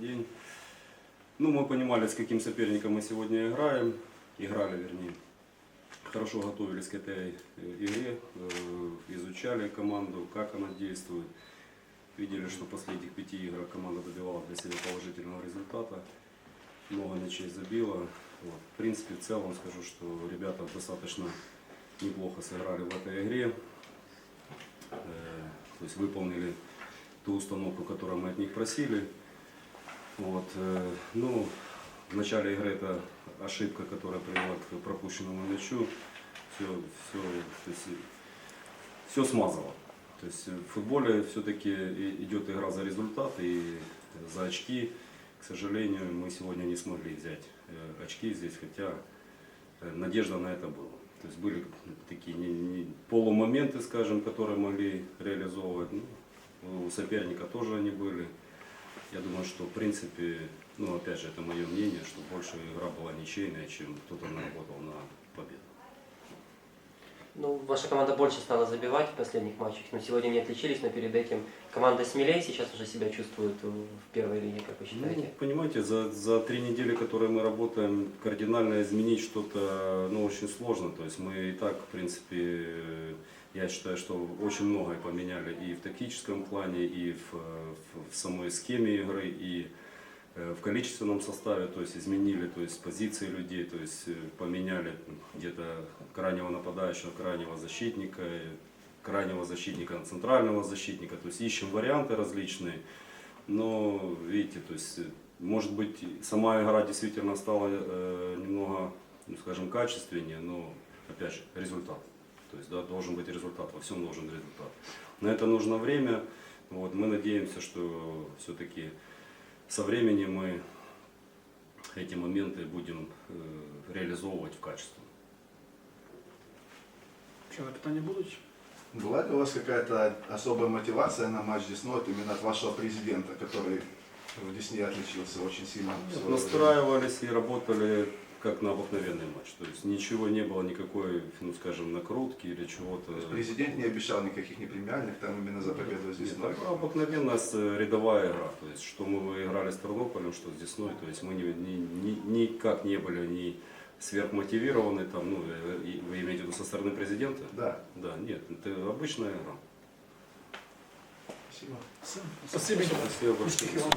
день. Ну, мы понимали, с каким соперником мы сегодня играем, играли, вернее. Хорошо готовились к этой э, игре, э, изучали команду, как она действует. Видели, что в последних пяти играх команда добивала для себя положительного результата. Много мячей забила. Вот. В принципе, в целом скажу, что ребята достаточно неплохо сыграли в этой игре. Э, То есть выполнили ту установку, которую мы от них просили. Вот. э, Ну, в начале игры это ошибка, которая привела к пропущенному мячу. Все, все, то есть, все смазало. То есть в футболе все-таки идет игра за результат и за очки. К сожалению, мы сегодня не смогли взять э, очки здесь, хотя э, надежда на это была. То есть были такие не- не- полумоменты, скажем, которые могли реализовывать. Ну, у соперника тоже они были. Я думаю, что в принципе, ну опять же, это мое мнение, что больше игра была ничейная, чем кто-то наработал на победу. Ну, ваша команда больше стала забивать в последних матчах, но сегодня не отличились, но перед этим команда смелее сейчас уже себя чувствует в первой лиге, как вы Ну, считаете? понимаете, за, за три недели, которые мы работаем, кардинально изменить что-то ну, очень сложно. То есть мы и так, в принципе, я считаю, что очень многое поменяли и в тактическом плане, и в, в- в самой схеме игры, и э, в количественном составе, то есть изменили то есть позиции людей, то есть э, поменяли где-то крайнего нападающего, крайнего защитника, э, крайнего защитника на центрального защитника, то есть ищем варианты различные. Но видите, то есть, э, может быть, сама игра действительно стала э, немного, ну, скажем, качественнее, но опять же, результат. То есть, да, должен быть результат, во всем должен результат. На это нужно время. Вот, мы надеемся, что все-таки со временем мы эти моменты будем э, реализовывать в качестве. Ще питання будуть? Была ли у вас какая-то особая мотивация на матч Десной вот именно от вашего президента, который в Десне отличился очень сильно? время? Настраивались и работали как на обыкновенный матч. То есть ничего не было, никакой, ну скажем, накрутки или чего-то. То есть президент не обещал никаких не премиальных, там именно за победу с Нет, Десной. это обыкновенная с- рядовая игра. То есть, что мы выиграли с Тернополем, что с Десной. То есть мы ни- ни- ни- никак не были ни сверхмотивированы, там, ну, э, и вы имеете в виду со стороны президента? Да, Да, нет, это обычная игра. спасибо. Все. Спасибі. Спасибо большое. Успіхів вам.